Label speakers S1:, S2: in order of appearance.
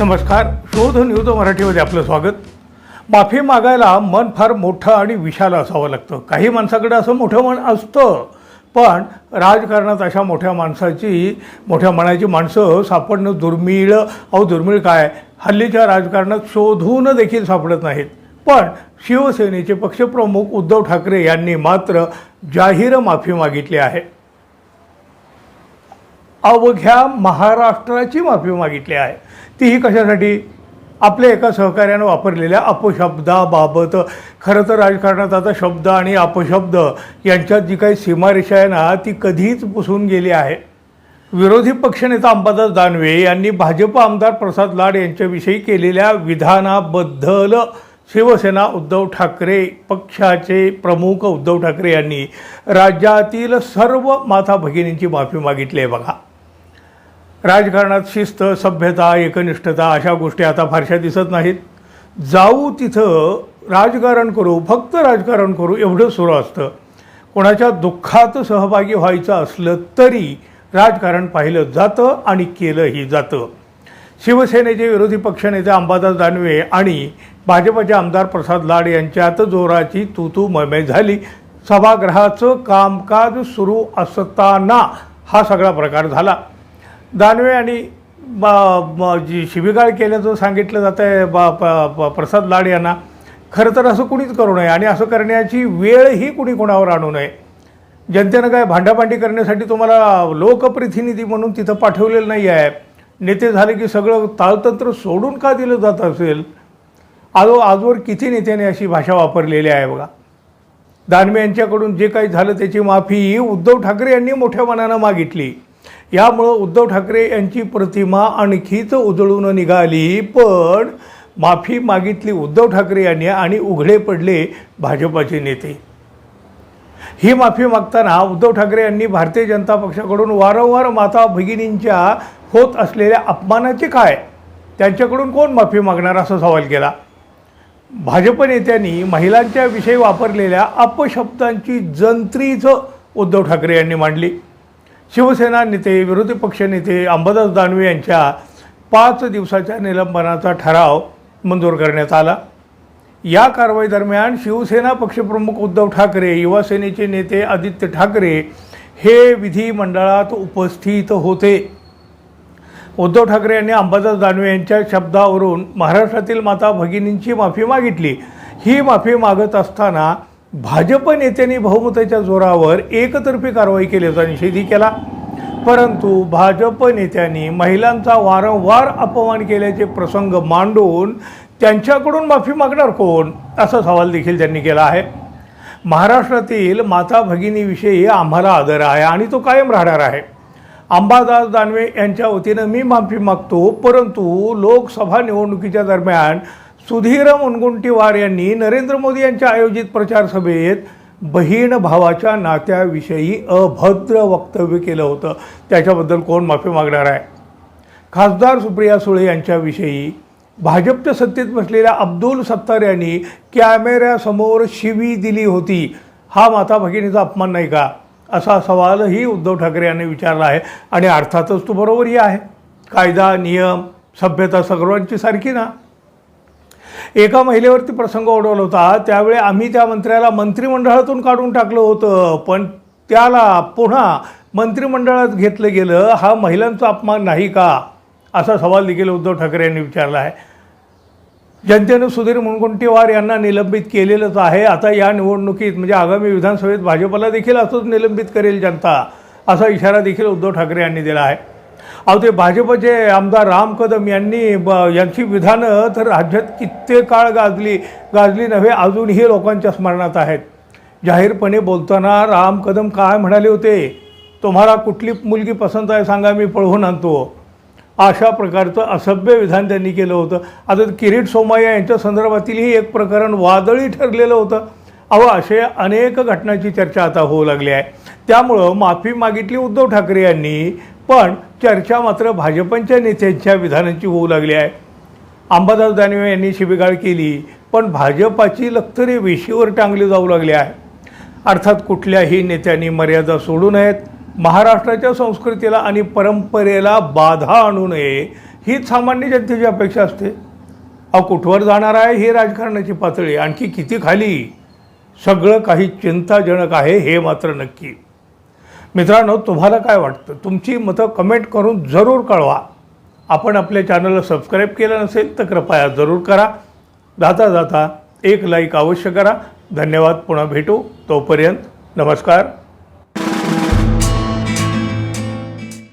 S1: नमस्कार. शोध न्यूज मराठीमध्ये आपलं स्वागत. माफी मागायला मन फार मोठं आणि विशाल असावं लागतं. काही माणसाकडे असं मोठं मन असतं पण राजकारणात अशा मोठ्या माणसाची मोठ्या मनाची माणसं सापडणं दुर्मिळ. अहो दुर्मिळ काय? हल्लीच्या राजकारणात शोधून देखील सापडत नाहीत. पण शिवसेनेचे पक्षप्रमुख उद्धव ठाकरे यांनी मात्र जाहीर माफी मागितली आहे. अवघ्या महाराष्ट्राची माफी मागितली आहे. तीही कशासाठी? आपल्या एका सहकार्यानं वापरलेल्या अपशब्दाबाबत. खरं तर राजकारणात आता शब्द आणि अपशब्द यांच्यात जी काही सीमारेषा आहे ना ती कधीच पुसून गेली आहे. विरोधी पक्षनेता अंबादास दानवे यांनी भाजप आमदार प्रसाद लाड यांच्याविषयी केलेल्या विधानाबद्दल शिवसेना उद्धव ठाकरे पक्षाचे प्रमुख उद्धव ठाकरे यांनी राज्यातील सर्व माता भगिनींची माफी मागितली आहे बघा. राजकारणात शिस्त सभ्यता एकनिष्ठता अशा गोष्टी आता फारशा दिसत नाहीत. जाऊ तिथं राजकारण करू फक्त राजकारण करू एवढं सुरू असतं. कोणाच्या दुःखात सहभागी व्हायचं असलं तरी राजकारण पाहिलं जातं आणि केलंही जातं. शिवसेनेचे विरोधी पक्षनेते अंबादास दानवे आणि भाजपचे आमदार प्रसाद लाड यांच्यात जोराची तू मयमय झाली. सभागृहाचं कामकाज सुरू असताना हा सगळा प्रकार झाला. दानवे आणि जी शिबिगाळ केल्याचं सांगितलं जातं आहे बा प- प- प्रसाद लाड यांना खरं तर असं कुणीच करू नये आणि असं करण्याची वेळही कुणी कोणावर आणू नये. जनतेनं काय भांडाभांडी करण्यासाठी तुम्हाला लोकप्रतिनिधी म्हणून तिथं पाठवलेलं नाही आहे. नेते झाले की सगळं ताळतंत्र सोडून का दिलं जात असेल? आजो आजवर किती नेत्याने अशी भाषा वापरलेली आहे बघा. दानवे यांच्याकडून जे काही झालं त्याची माफी उद्धव ठाकरे यांनी मोठ्या मनानं मागितली. यामुळं उद्धव ठाकरे यांची प्रतिमा आणखीच उजळून निघाली पण माफी मागितली उद्धव ठाकरे यांनी आणि उघडे पडले भाजपाचे नेते. ही माफी मागताना उद्धव ठाकरे यांनी भारतीय जनता पक्षाकडून वारंवार माता भगिनींच्या होत असलेल्या अपमानाचे काय? त्यांच्याकडून कोण माफी मागणार? असा सवाल केला. भाजप नेत्यांनी महिलांच्या विषयी वापरलेल्या अपशब्दांची जंत्रीच उद्धव ठाकरे यांनी मांडली. शिवसेना नेते विरोधी पक्षनेते अंबादास दानवे यांच्या पाच दिवसाच्या निलंबनाचा ठराव मंजूर करण्यात आला. या कारवाई दरम्यान शिवसेना पक्षप्रमुख उद्धव ठाकरे युवासेनेचे नेते आदित्य ठाकरे हे विधिमंडळात उपस्थित होते. उद्धव ठाकरे यांनी अंबादास दानवे यांच्या शब्दावरून महाराष्ट्रातील माता भगिनींची माफी मागितली. ही माफी मागत असताना भाजप नेत्यांनी बहुमताच्या जोरावर एकतर्फी कारवाई केल्याचा निषेधही केला. परंतु भाजप नेत्यांनी महिलांचा वारंवार अपमान केल्याचे प्रसंग मांडून त्यांच्याकडून माफी मागणार कोण? असा सवाल देखील त्यांनी केला आहे. महाराष्ट्रातील माता भगिनीविषयी आम्हाला आदर आहे आणि तो कायम राहणार आहे. अंबादास दानवे यांच्या वतीनं मी माफी मागतो परंतु लोकसभा निवडणुकीच्या दरम्यान सुधीर मुनगुंटीवार यांनी नरेंद्र मोदी यांच्या आयोजित प्रचार सभेत बहीण भावाच्या नात्याविषयी अभद्र वक्तव्य केलं होतं. त्याच्याबद्दल कोण माफी मागणार आहे? खासदार सुप्रिया सुळे यांच्याविषयी भाजपच्या सत्तेत बसलेल्या अब्दुल सत्तार यांनी कॅमेऱ्यासमोर शिवी दिली होती. हा माता भगिनीचा अपमान नाही का? असा सवालही उद्धव ठाकरे यांनी विचारला आहे. आणि अर्थातच तो बरोबरही आहे. कायदा नियम सभ्यता सर्वांची सारखी ना? एका महिलेवरती प्रसंग ओढवला होता. त्यावेळी आम्ही त्या मंत्र्याला मंत्रिमंडळातून काढून टाकलं होतं. पण त्याला पुन्हा मंत्रिमंडळात घेतलं गेलं. हा महिलांचा अपमान नाही का? असा सवाल देखील उद्धव ठाकरे यांनी विचारला आहे. जनतेनं सुधीर मुनगुंटीवार यांना निलंबित केलेलंच आहे. आता या निवडणुकीत म्हणजे आगामी विधानसभेत भाजपला देखील असंच निलंबित करेल जनता असा इशारा देखील उद्धव ठाकरे यांनी दिला आहे. अहो ते भाजपचे आमदार राम कदम यांनी ब यांची विधानं तर राज्यात कित्येक काळ गाजली गाजली नव्हे अजूनही लोकांच्या स्मरणात आहेत. जाहीरपणे बोलताना राम कदम काय म्हणाले होते? तुम्हाला कुठली मुलगी पसंत आहे सांगा मी पळवून आणतो. अशा प्रकारचं असभ्य विधान त्यांनी केलं होतं. आता किरीट सोमय्या यांच्या संदर्भातीलही एक प्रकरण वादळी ठरलेलं होतं. अहो असे अनेक घटनांची चर्चा आता होऊ लागली आहे. त्यामुळं माफी मागितली उद्धव ठाकरे यांनी पण चर्चा मात्र भाजपच्या नेत्यांच्या विधानांची होऊ लागली आहे. अंबादास दानवे यांनी शिबिगाळ केली पण भाजपाची लखतरी वेशीवर टांगली जाऊ लागली आहे. अर्थात कुठल्याही नेत्यांनी मर्यादा सोडू नयेत महाराष्ट्राच्या संस्कृतीला आणि परंपरेला बाधा आणू नये हीच सामान्य जनतेची अपेक्षा असते. अहो कुठवर जाणार आहे ही राजकारणाची पातळी? आणखी किती खाली? सगळं काही चिंताजनक आहे हे मात्र नक्की. मित्रांनो तुम्हाला काय वाटतं? तुमची मतं कमेंट करून जरूर कळवा. आपण आपल्या चॅनलला सबस्क्राईब केलं नसेल तर कृपया जरूर करा. जाता जाता एक लाईक अवश्य करा. धन्यवाद. पुन्हा भेटू. तोपर्यंत नमस्कार.